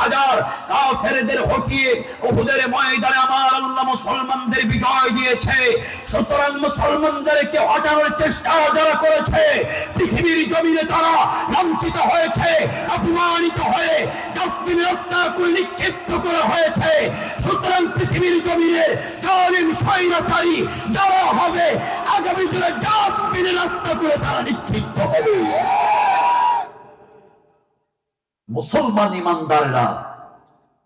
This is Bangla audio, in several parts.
হাজার কাফেরদের হটিয়ে উহুদের ময়দানে মুসলমানদের বিজয় দিয়েছে। সুতরাং মুসলমানদেরকে হটানোর চেষ্টা যারা করেছে, পৃথিবীর জমিনে তারা লাঞ্ছিত হয়েছে, অপমানিত হয়ে ডাস্টবিন রাস্তা করে নিক্ষিপ্ত করা হয়েছে। সুতরাং পৃথিবীর জমিনের জালিম, স্বৈরাচারী যারা হবে, আগামী দিনে ডাস্টবিনে রাস্তা করে তারা নিক্ষিপ্ত হবে। মুসলমান ইমানদাররা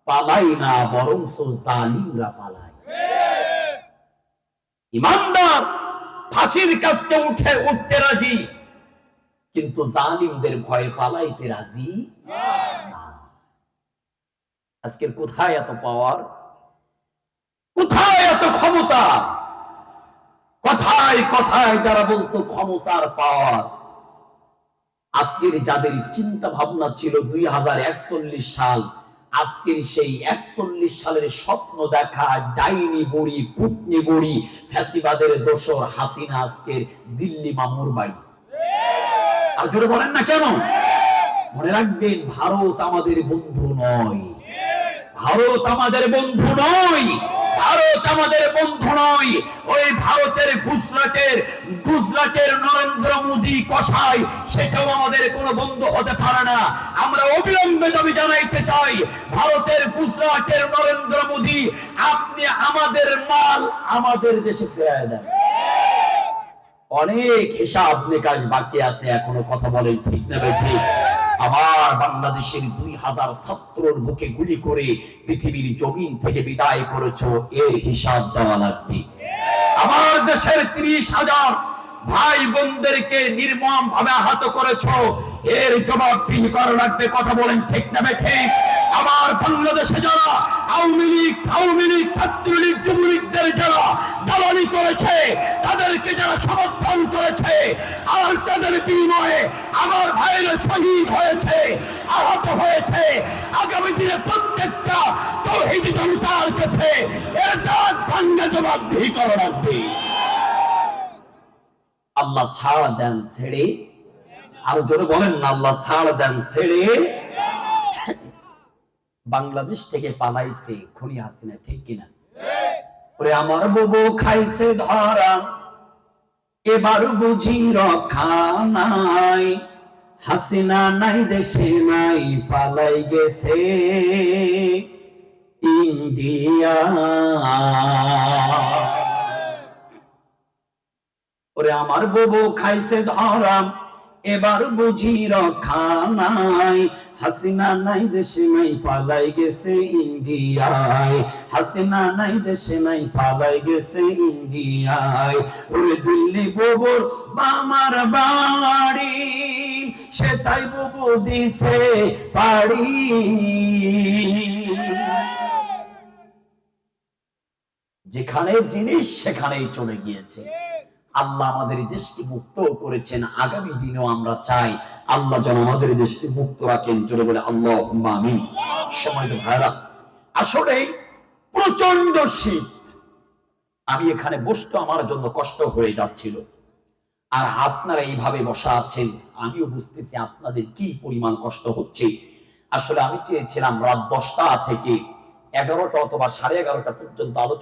পালাই না বরং জালিমরা পালায় ইমানদার ফাঁসির কাছতে উঠে, উঠতে রাজি, কিন্তু জালিমদের ভয়ে পালাইতে রাজি আজকের কোথায় এত পাওয়ার কোথায় এত ক্ষমতা? কথায় কথায় যারা বলতো ক্ষমতার পাওয়ার আজকের যাদের চিন্তা ভাবনা ছিল দুই সাল, আজকের সেই একচল্লিশ সালের স্বপ্ন দেখা, ডাইনি বড়ি পুটনি বড়ি, ফ্যাসিবাদের দোসর হাসিনা আজকের দিল্লি মামুর বাড়ি। আর জোরে বলেন না কেন? মনে রাখবেন, ভারত আমাদের বন্ধু নয়। ভারত আমাদের বন্ধু নয়। আমাদের বন্ধু নয়, ওই ভারতের গুজরাটের গুজরাটের নরেন্দ্র মোদী কষাই সেটাও আমাদের কোনো বন্ধু হতে পারে না। আমরা অবিলম্বে দাবি জানাইতে চাই, ভারতের গুজরাটের নরেন্দ্র মোদী, আপনি আমাদের মাল আমাদের দেশে ফেরায় দেন। অনেক হিসাব নিকাশ বাকি আছে, এখনও কথা বলেন ঠিক না ঠিক? আবার বাংলাদেশের দুই হাজার ছাত্রর বুকে গুলি করে পৃথিবীর জমিন থেকে বিদায় করেছ, এর হিসাব দেওয়া লাগবে। আমার দেশের ত্রিশ হাজার ভাই বোনদেরকে নির্মম ভাবে আহত করেছ, এর জবাব দিহি করা লাগবে কথা বলেন ঠিক না ঠিক আমার বাংলাদেশে যারা আওয়ামী লীগ আওয়ামী লীগ, ছাত্রলীগ, যুবলীগদের যারা দালালি করেছে, তাদেরকে যারা করেছে আর তাদের বিনিময়ে আমার ভাইয়ের শহীদ হয়েছে আহত হয়েছে। আগামী দিনে প্রত্যেকটা তৌহিদি জনতার কাছে এর দাঁত ভাঙ্গা জবাবদিহি করা লাগবে আল্লাহ ছাড় দেন ছেড়ে। আরও জোরে বলেন না আল্লাহ ছাড় দেন ছেড়ে। বাংলাদেশ থেকে পালাইছে খুনি হাসিনা ঠিক কিনা? ওরে আমার বুবু খাইছে ধরা। এবার বুঝি রক্ষা নাই। হাসিনা নাই, দেশে নাই, পালাই গেছে ইন্ডিয়া। ওরে আমার ববু খাইছে ধরাম এবার বুঝি রক্ষা নাই। হাসিনা নাই দেশে নাই পালাই গেছে ইন্ডিয়ায়। হাসিনা নাই দেশে নাই পালাই গেছে ইন্ডিয়ায়। ওরে দিল্লি বুবুর মামার বাড়ি সে তাই বুবু দিছে পাড়ি। যেখানে জিনিস, সেখানেই চলে গিয়েছে। আল্লাহ আমাদের দেশকে মুক্ত করেছেন। আগামী দিনেও আমরা চাই আল্লাহ যেন আমাদের দেশকে মুক্ত রাখেন। জোরে বলে আল্লাহ আমিন। সময় ভাইরা আসলে প্রচণ্ড শীত। আমি এখানে বসতে আমার জন্য কষ্ট হয়ে যাচ্ছিল। আর আপনারা এইভাবে বসা আছেন, আমিও বুঝতেছি আপনাদের কি পরিমাণ কষ্ট হচ্ছে। আসলে আমি চেয়েছিলাম রাত দশটা থেকে এগারোটা অথবা সাড়ে এগারোটা পর্যন্ত আলোচনা